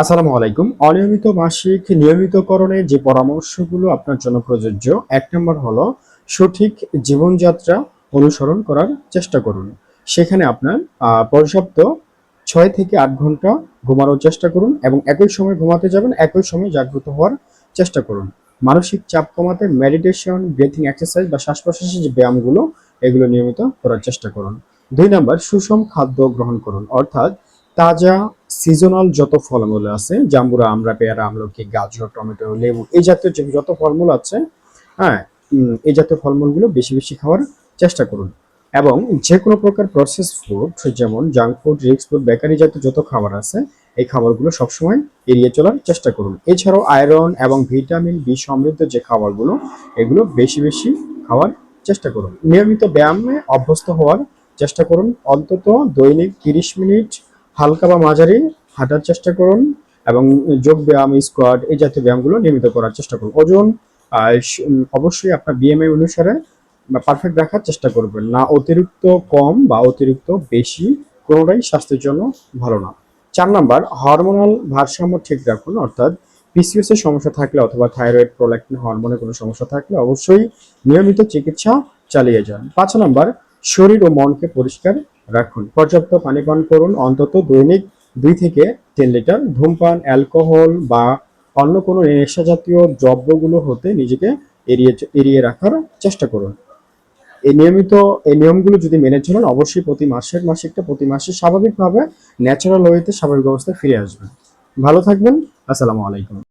আসসালামু আলাইকুম। অনিয়মিত মাসিক নিয়মিতকরণে যে পরামর্শগুলো আপনার জন্য প্রযোজ্য, এক নম্বর হলো সঠিক জীবনযাত্রা অনুসরণ করার চেষ্টা করুন। সেখানে আপনার পর্যাপ্ত ছয় থেকে আট ঘণ্টা ঘুমানোর চেষ্টা করুন এবং একই সময় ঘুমাতে যাবেন, একই সময় জাগ্রত হওয়ার চেষ্টা করুন। মানসিক চাপ কমাতে মেডিটেশন ব্রিথিং এক্সারসাইজ বা শ্বাস প্রশ্বাসের যে ব্যায়ামগুলো, এগুলো নিয়মিত করার চেষ্টা করুন। দুই নাম্বার, সুষম খাদ্য গ্রহণ করুন। অর্থাৎ তাজা সিজনাল যত ফলমূল আছে, জাম্বুরা আমরা পেয়ারা, আমলকি, গাজর, টমেটো, লেবু, এই জাতীয় যত ফলমূল আছে হ্যাঁ এই জাতীয় ফলমূলগুলো বেশি বেশি খাওয়ার চেষ্টা করুন। এবং যে কোনো প্রকার প্রসেস ফুড যেমন জাঙ্ক ফুড রিক্স ফুড বেকারি জাতীয় যত খাবার আছে, এই খাবারগুলো সবসময় এড়িয়ে চলার চেষ্টা করুন। এছাড়াও আয়রন এবং ভিটামিন বি সমৃদ্ধ যে খাবারগুলো, এগুলো বেশি বেশি খাওয়ার চেষ্টা করুন। নিয়মিত ব্যায়ামে অভ্যস্ত হওয়ার চেষ্টা করুন। অন্তত দৈনিক তিরিশ মিনিট হালকা বা মাঝারি হাঁটার চেষ্টা করুন এবং যোগ ব্যায়াম স্কোয়াড এই জাতীয় ব্যায়ামগুলো নিয়মিত করার চেষ্টা করুন। ওজন অবশ্যই আপনার বিএমআই অনুসারে পারফেক্ট রাখার চেষ্টা করবেন। না অতিরিক্ত কম বা অতিরিক্ত বেশি, কোনোটাই স্বাস্থ্যের জন্য ভালো না। চার নাম্বার হরমোনাল ভারসাম্য ঠিক রাখুন, অর্থাৎ পিসিওএস এর সমস্যা থাকলে অথবা থাইরয়েড প্রোল্যাক্টিন হরমোনের কোনো সমস্যা থাকলে অবশ্যই নিয়মিত চিকিৎসা চালিয়ে যান। পাঁচ নাম্বার, শরীর ও মনকে পরিষ্কার রাখুন। পর্যাপ্ত পানি পান করুন। অন্তত দৈনিক দুই থেকে তিন লিটার। ধূমপান, অ্যালকোহল বা অন্য কোনো নেশা জাতীয় দ্রব্যগুলো হতে নিজেকে এড়িয়ে এড়িয়ে রাখার চেষ্টা করুন। এই নিয়মিত, এই নিয়মগুলো যদি মেনে চলেন, অবশ্যই প্রতি মাসের মাসিকটা প্রতি মাসে স্বাভাবিকভাবে ন্যাচারাল ওয়েতে স্বাভাবিক অবস্থায় ফিরে আসবেন। ভালো থাকবেন। আসসালামু আলাইকুম।